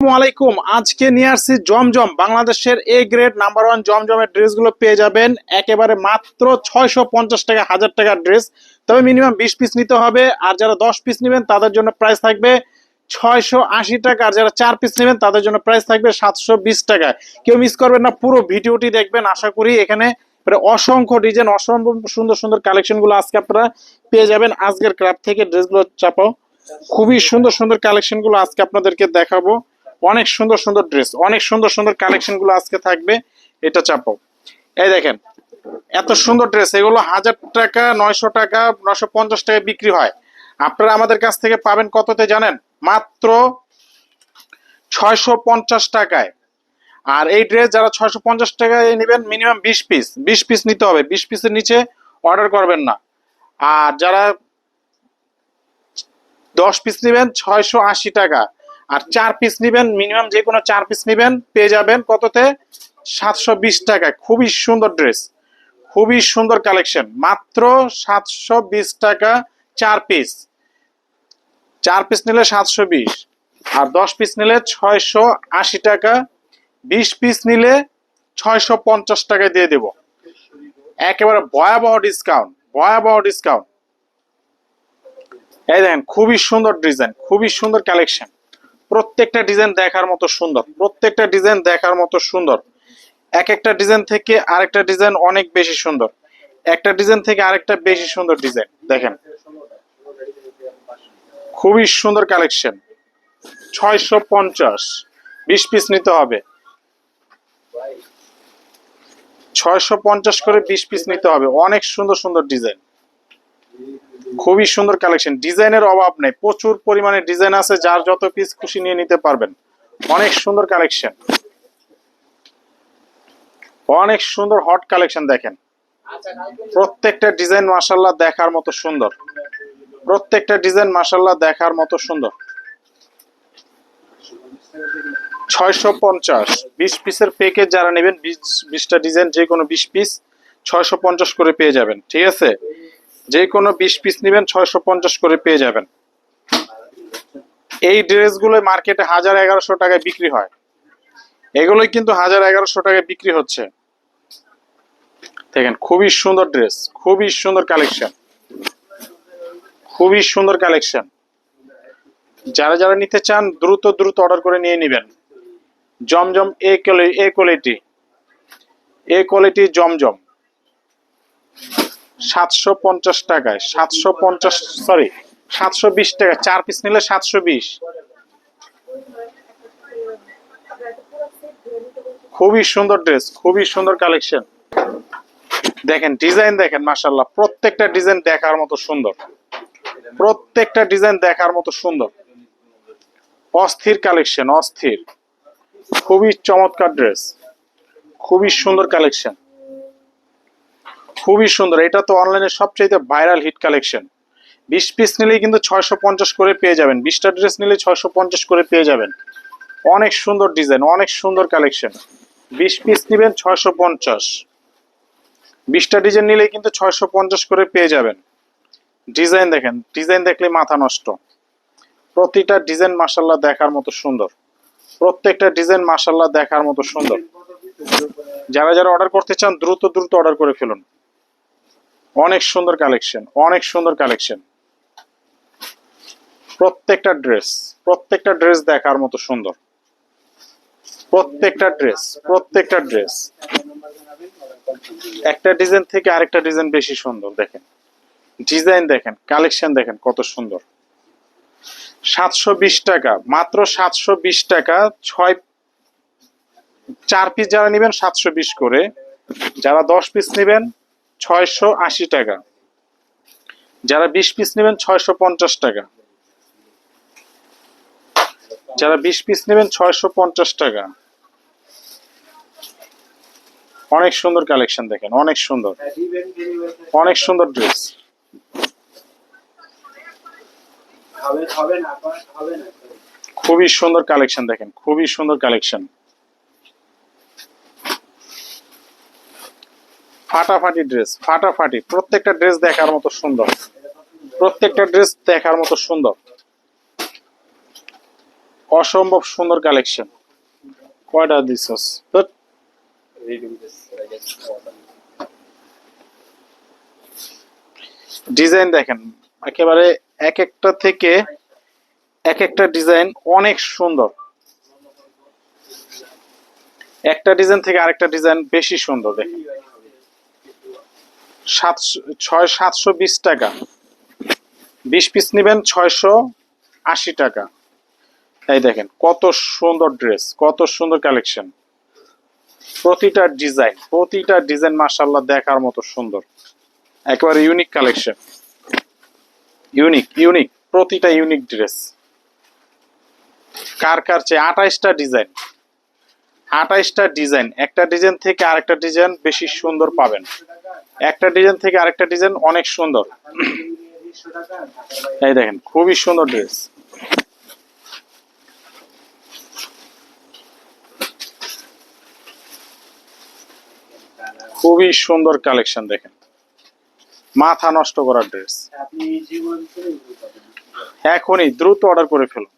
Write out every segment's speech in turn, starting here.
আলাইকুম। আজকে নিয়ে আসছি জমজম। বাংলাদেশের এ গ্রেড নাম্বার ওয়ান জমজমের ড্রেসগুলো পেয়ে যাবেন। একেবারে মাত্র ছয়শো পঞ্চাশ টাকা, হাজার টাকার ড্রেস। তবে মিনিমাম বিশ পিস নিতে হবে। আর যারা দশ পিস নেবেন, তাদের জন্য প্রাইস থাকবে ছয়শো আশি টাকা। আর যারা চার পিস নেবেন, তাদের জন্য প্রাইস থাকবে সাতশো বিশ টাকা। কেউ মিস করবেন না, পুরো ভিডিওটি দেখবেন। আশা করি এখানে অসংখ্য ডিজাইন অসম্ভব সুন্দর সুন্দর কালেকশনগুলো আজকে আপনারা পেয়ে যাবেন। আজকের ক্রাফট থেকে ড্রেসগুলো চাপাও। খুবই সুন্দর সুন্দর কালেকশনগুলো আজকে আপনাদেরকে দেখাবো। অনেক সুন্দর সুন্দর ড্রেস অনেক সুন্দর সুন্দর কালেকশনগুলো আজকে থাকবে, এটা চাপাও। এই দেখেন, এত সুন্দর ড্রেস এগুলো হাজার টাকা, নয়শো টাকা, নয়শো পঞ্চাশ টাকা বিক্রি হয়। আপনারা আমাদের কাছ থেকে পাবেন কততে জানেন? মাত্র ছয়শো পঞ্চাশ টাকায়। আর এই ড্রেস যারা ছয়শো পঞ্চাশ টাকায় নেবেন মিনিমাম বিশ পিস বিশ পিস নিতে হবে, বিশ পিসের নিচে অর্ডার করবেন না। আর যারা দশ পিস নেবেন, ছয়শো আশি টাকা। আর চার পিস নেবেন মিনিমাম যে কোনো চার পিস নেবেন, পেয়ে যাবেন কততে? সাতশো বিশ টাকায়। খুবই সুন্দর ড্রেস খুবই সুন্দর কালেকশন মাত্র সাতশো বিশ টাকা চার পিস চার পিস নিলে সাতশো বিশ, আর দশ পিস নিলে ছয়শো আশি টাকা। বিশ পিস নিলে ছয়শো পঞ্চাশ টাকায় দিয়ে দেব। একেবারে ভয়াবহ ডিসকাউন্ট ভয়াবহ ডিসকাউন্ট এই দেখেন, খুবই সুন্দর ডিজাইন খুবই সুন্দর কালেকশন প্রত্যেকটা ডিজাইন দেখার মতো সুন্দর। প্রত্যেকটা ডিজাইন দেখার মতো সুন্দর। এক একটা ডিজাইন থেকে আরেকটা ডিজাইন অনেক বেশি সুন্দর। একটা ডিজাইন থেকে আরেকটা বেশি সুন্দর ডিজাইন। দেখেন। খুবই সুন্দর কালেকশন। ছয়শো পঞ্চাশ। বিশ পিস নিতে হবে। ছয়শো পঞ্চাশ করে বিশ পিস নিতে হবে। অনেক সুন্দর সুন্দর ডিজাইন। খুবই সুন্দর কালেকশন ডিজাইনের অভাব নেই। প্রচুর পরিমাণে ডিজাইন আছে, যার যত পিস খুশি নিয়ে নিতে পারবেন। অনেক সুন্দর কালেকশন অনেক সুন্দর হট কালেকশন দেখেন। প্রত্যেকটা ডিজাইন মাসাল্লাহ দেখার মতো সুন্দর। প্রত্যেকটা ডিজাইন মাসাল্লাহ দেখার মতো সুন্দর। ছয়শো পঞ্চাশ। বিশ পিসের প্যাকেজ যারা নেবেন, বিশ, বিশটা ডিজাইন যে কোনো বিশ পিস ছয়শো পঞ্চাশ করে পেয়ে যাবেন। ঠিক আছে? যে কোনো বিশ পিস নেবেন, ছয়শো পঞ্চাশ করে পেয়ে যাবেন। এই ড্রেসগুলো মার্কেটে হাজার এগারোশো টাকায় বিক্রি হয়। এগুলোই কিন্তু হাজার এগারোশো টাকায় বিক্রি হচ্ছে। দেখেন, খুবই সুন্দর ড্রেস, খুবই সুন্দর কালেকশন। খুবই সুন্দর কালেকশন। যারা যারা নিতে চান, দ্রুত দ্রুত অর্ডার করে নিয়ে নেবেন। জমজম A A quality A quality জমজম। সাতশো পঞ্চাশ টাকায়, সাতশো পঞ্চাশ সরি সাতশো বিশ টাকা চার পিস নিলে সাতশো বিশ। খুবই সুন্দর ড্রেস খুবই সুন্দর কালেকশন দেখেন ডিজাইন দেখেন মাসাল্লাহ প্রত্যেকটা ডিজাইন দেখার মতো সুন্দর। প্রত্যেকটা ডিজাইন দেখার মতো সুন্দর। অস্থির কালেকশন অস্থির। খুবই চমৎকার ড্রেস খুবই সুন্দর কালেকশন খুবই সুন্দর। এটা তো অনলাইনে সবচেয়ে ভাইরাল হিট কালেকশন বিশ পিস নিলেই কিন্তু ছয়শো পঞ্চাশ করে পেয়ে যাবেন। বিশটা ড্রেস নিলে ছয়শো পঞ্চাশ করে পেয়ে যাবেন। অনেক সুন্দর ডিজাইন অনেক সুন্দর কালেকশন বিশ পিস নেবেন ছয়শো পঞ্চাশ। বিশটা ডিজাইন নিলে কিন্তু ছয়শো পঞ্চাশ করে পেয়ে যাবেন। ডিজাইন দেখেন ডিজাইন দেখলে মাথা নষ্ট। প্রতিটা ডিজাইন মাসাল্লাহ দেখার মতো সুন্দর। প্রত্যেকটা ডিজাইন মাসাল্লাহ দেখার মতো সুন্দর। যারা যারা অর্ডার করতে চান, দ্রুত দ্রুত অর্ডার করে ফেলুন। অনেক সুন্দর কালেকশন, অনেক সুন্দর কালেকশন। প্রত্যেকটা ড্রেস প্রত্যেকটা ড্রেস দেখার মতো সুন্দর। প্রত্যেকটা ড্রেস প্রত্যেকটা ড্রেস। একটা ডিজাইন থেকে আরেকটা ডিজাইন বেশি সুন্দর, দেখেন। ডিজাইন দেখেন, কালেকশন দেখেন কত সুন্দর। সাতশো বিশ টাকা, মাত্র সাতশো বিশ টাকা, ছয়, চার পিস যারা নেবেন সাতশো বিশ করে, যারা দশ পিস নেবেন ছয়শো আশি টাকা। যারা বিশ পিস নেবেন ছয়শো পঞ্চাশ টাকা। যারা বিশ পিস নেবেন ছয়শো পঞ্চাশ টাকা। অনেক সুন্দর কালেকশন দেখেন, অনেক সুন্দর। অনেক সুন্দর ড্রেস। খুবই সুন্দর কালেকশন দেখেন, খুবই সুন্দর কালেকশন। ফাটাফাটি ড্রেস ফাটাফাটি। প্রত্যেকটা ড্রেস দেখার মতো সুন্দর। প্রত্যেকটা ড্রেস দেখার মতো সুন্দর। অসম্ভব সুন্দর কালেকশন কয়টা ডিজাইন দেখেন, একেবারে এক একটা থেকে এক একটা ডিজাইন অনেক সুন্দর। একটা ডিজাইন থেকে আরেকটা ডিজাইন বেশি সুন্দর দেখেন। সাতশো ছয় সাতশো বিশ টাকা। বিশ পিস নেবেন ছয়শো আশি টাকা। এই দেখেন, কত সুন্দর ড্রেস কত সুন্দর কালেকশন প্রতিটা ডিজাইন প্রতিটা ডিজাইন মাসাল্লাহ দেখার মতো সুন্দর। একেবারে ইউনিক কালেকশন ইউনিক ইউনিক প্রতিটা ইউনিক ড্রেস কার কার চেয়ে আঠাইশটা ডিজাইন আঠাইশটা ডিজাইন একটা ডিজাইন থেকে আরেকটা ডিজাইন বেশি সুন্দর পাবেন। একটা ডিজাইন থেকে আরেকটা ডিজাইন অনেক সুন্দর। এই দেখেন, খুবই সুন্দর ড্রেস। খুবই সুন্দর কালেকশন দেখেন। মাথা নষ্ট করার ড্রেস। এখনই দ্রুত অর্ডার করে ফেলুন।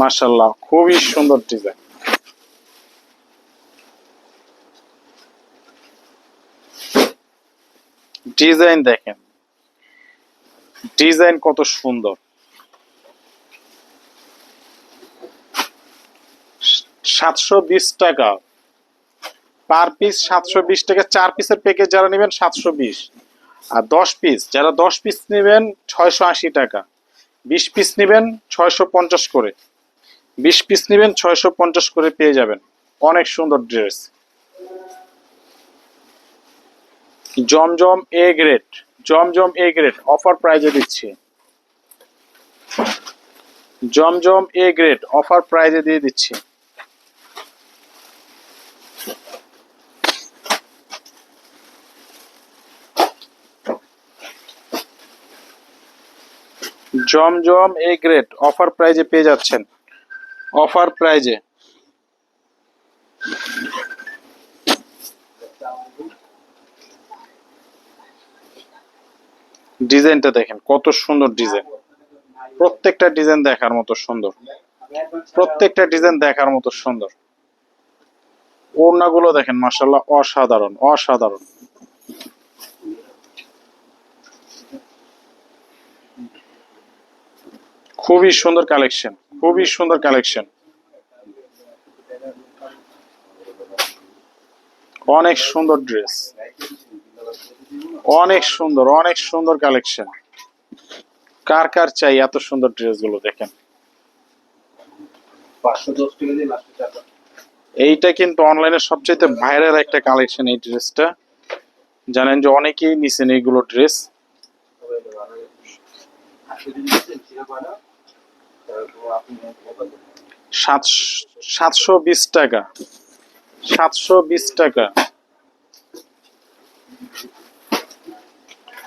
মার্শাল্লাহ খুবই সুন্দর ডিজাইন। ডিজাইন দেখেন। ডিজাইন কত সুন্দর। সাতশো বিশ টাকা। পার পিস সাতশো বিশ টাকা চার পিসের প্যাকেজ যারা নেবেন সাতশো বিশ। আর দশ পিস, যারা দশ পিস নেবেন ছয়শো আশি টাকা। বিশ পিস নেবেন ছয়শো পঞ্চাশ করে। বিশ পিস নেবেন ছয়শো পঞ্চাশ করে পেয়ে যাবেন। অনেক সুন্দর ড্রেস। জমজম এ গ্রেড জমজম এ গ্রেড অফার প্রাইজে দিচ্ছি। জমজম এ গ্রেড অফার প্রাইজে দিয়ে দিচ্ছি। জমজম এ গ্রেড অফার প্রাইজে পেয়ে যাচ্ছেন। অফার প্রাইজে ডিজাইনটা দেখেন, কত সুন্দর ডিজাইন। প্রত্যেকটা ডিজাইন দেখার মতো সুন্দর। প্রত্যেকটা ডিজাইন দেখার মতো সুন্দর। ওড়নাগুলো দেখেন মাসাল্লাহ অসাধারণ অসাধারণ। খুবই সুন্দর কালেকশন, খুবই সুন্দর কালেকশন। অনেক সুন্দর ড্রেস। অনেক সুন্দর অনেক সুন্দর কালেকশন কার কার চাই এত সুন্দর ড্রেসগুলো দেখেন? এইটা কিন্তু অনলাইনে সবচেয়ে ভাইরাল একটা কালেকশন এই ড্রেসটা। জানেন যে অনেকেই নিছেন এইগুলো ড্রেস। সাতশো বিশ টাকা। সাতশো বিশ টাকা।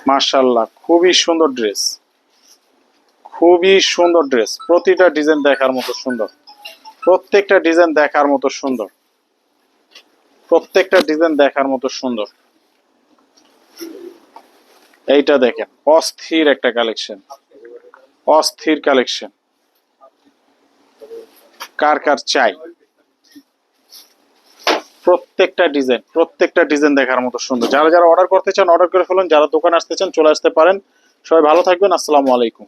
মার্শাল্লাহ খুবই সুন্দর ড্রেস। খুবই সুন্দর ড্রেস, প্রতিটা ডিজাইন দেখার মতো সুন্দর। প্রত্যেকটা ডিজাইন দেখার মতো সুন্দর। প্রত্যেকটা ডিজাইন দেখার মতো সুন্দর। এইটা দেখেন, অস্থির একটা কালেকশন। অস্থির কালেকশন। কার কার চাই? প্রত্যেকটা ডিজাইন প্রত্যেকটা ডিজাইন দেখার মতো সুন্দর। যারা যারা অর্ডার করতে চান অর্ডার করে ফেলুন। যারা দোকানে আসতে চান, চলে আসতে পারেন। সবাই ভালো থাকবেন। আসসালামু আলাইকুম।